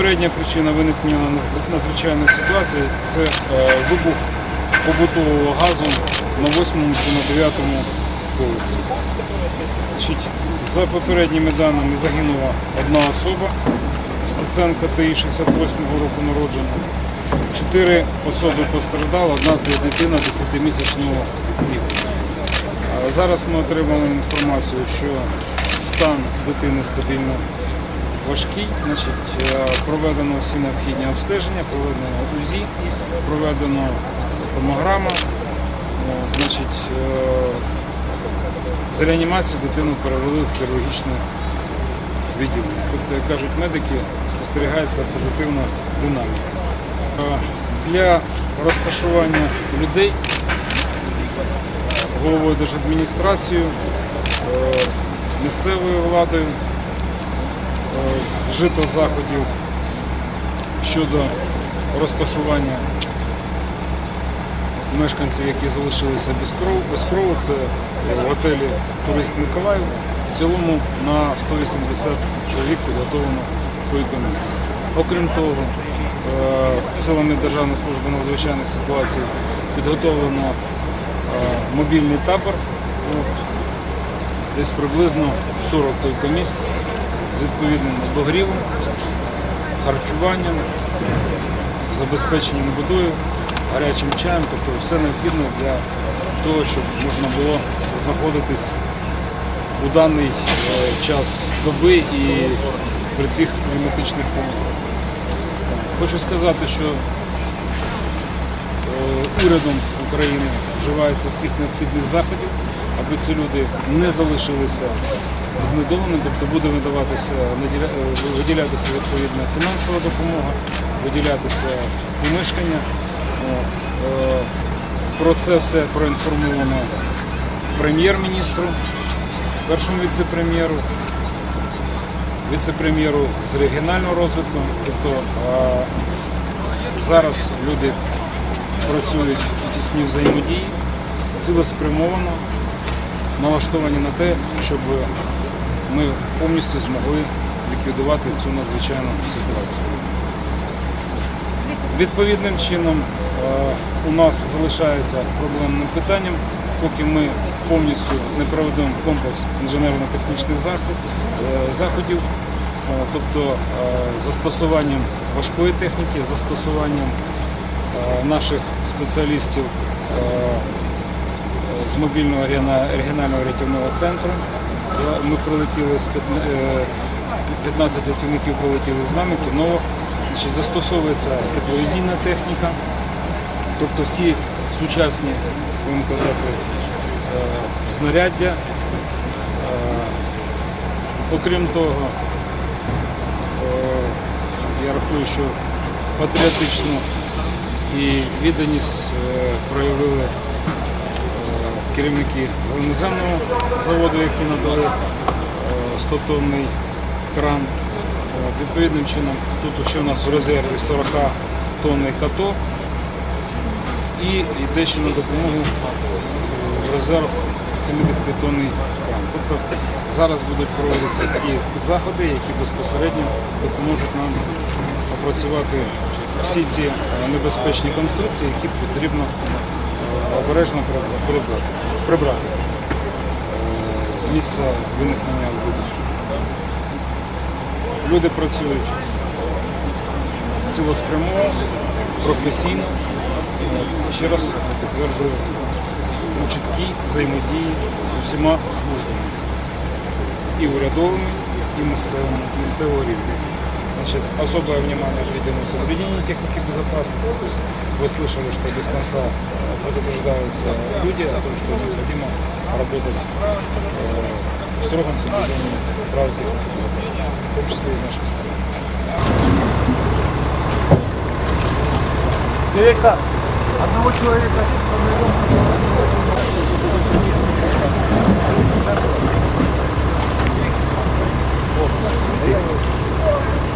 Попередня причина виникнення надз- надзвичайної ситуації це е, вибух побутового газу на 8 чи на 9 вулиці. За попередніми даними загинула одна особа, Стеценка ТІ 68-го року народження. Чотири особи постраждали, одна з них дитина 10-місячного віку. Зараз ми отримали інформацію, що стан дитини стабільно важкий. Значить, е, проведено всі необхідні обстеження, проведено УЗІ, проведено томограма. О, Значить, е, з реанімації дитину перевели в хірургічне відділення. Тобто, як кажуть медики, спостерігається позитивна динаміка. Е, Для розташування людей головою держадміністрацією, е, місцевою владою е, вжито заходів щодо розташування мешканців, які залишилися без крову. Без крову це в готелі Турист Миколаїв. В цілому на 180 чоловік підготовлено койко-місць. Окрім того, е, силами Державної служби надзвичайних ситуацій підготовлено е, мобільний табор. Десь приблизно 40 койко-місць з відповідним обогрівом, харчуванням, забезпеченням водою, гарячим чаєм, тобто все необхідне для того, щоб можна було знаходитись у даний е, час доби і при цих кліматичних умовах. Хочу сказати, що е, урядом України вживається всіх необхідних заходів, аби ці люди не залишилися знедоленими, тобто буде видаватися, е, виділятися відповідна фінансова допомога, виділятися помешкання. Е, Про це все проінформовано прем'єр-міністру, першому віце-прем'єру, віце-прем'єру з регіонального розвитку. Тобто е, зараз люди працюють у тісній взаємодії, цілеспрямовано налаштовані на те, щоб ми повністю змогли ліквідувати цю надзвичайну ситуацію. Відповідним чином е, у нас залишається проблемним питанням, поки ми повністю не проведемо комплекс інженерно-технічних е, заходів, е, тобто застосуванням важкої техніки, застосуванням наших спеціалістів з мобільного регіонального рятівного центру. Я- Ми прилетіли з е, 15 рятівників прилетіли з нами, кіново. Застосовується тепловізійна техніка, тобто всі сучасні, будемо казати, е, знаряддя. Е, Окрім того, е, я рахую, що патріотичну і відданість е, проявили е, керівники іноземного заводу, які надали е, 100-тонний кран. Відповідним чином тут ще у нас в резерві 40 тонний каток і йде ще на допомогу е, в резерв 70-тонний кран. Тобто зараз будуть проводитися ті заходи, які безпосередньо допоможуть нам опрацювати всі ці е, небезпечні конструкції, які потрібно е, обережно прибрати- прибрати, е, з місця виникнення вибуху. Люди працюють цілеспрямовано, професійно. Ще раз підтверджую у чіткій взаємодії з усіма службами і урядовими, і місцевого рівня. Значит, особое внимание отведено соблюдению техники безопасности. То есть вы слышали, что без конца предупреждаются люди о том, что необходимо работать э, в строгом соблюдении правил техники безопасности, в том числе и в нашей стране. Директор, одного человека